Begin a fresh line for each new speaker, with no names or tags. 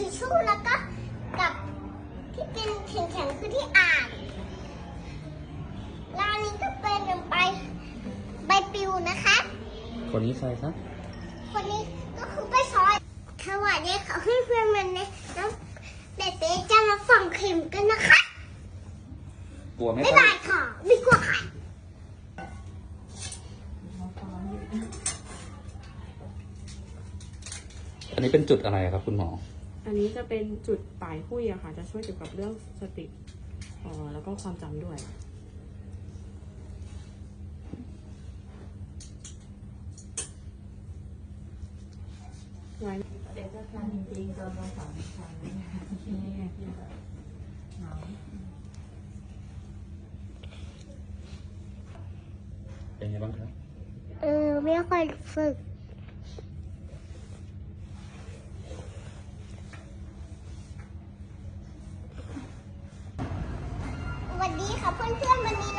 ชิชชู่แล้วก็กับที่เป็นแข็งๆคือที่อ่านแล้วอันนี้ก็เป็นใบใบปลิวนะคะ
คนนี้ใครครับ
คนนี้ก็คือไปซอยสวัสดีค่ะเพื่อนๆมันเนี่ยน้องเบเบ้จะมาฝังเข็มกันนะคะ
กลัวไหม
ไม่
ครับ
ได้ค่ะไม่กลัวค่ะ
อันนี้เป็นจุดอะไรครับคุณหมอ
อันนี้จะเป็นจุดปลายหุ้ยอะค่ะ จะช่วยเกี่ยวกับเรื่องสติเอ่อแล้วก็ความจำด้วยไว้
เดี๋ยวจะทำจริงๆตอนมาสอนทำเนี่ยเหงา
เป็นไงบ้างครับ
เออไม่ค่อยฝึก สวัส ดีค่ะเพื่อนๆวันนี้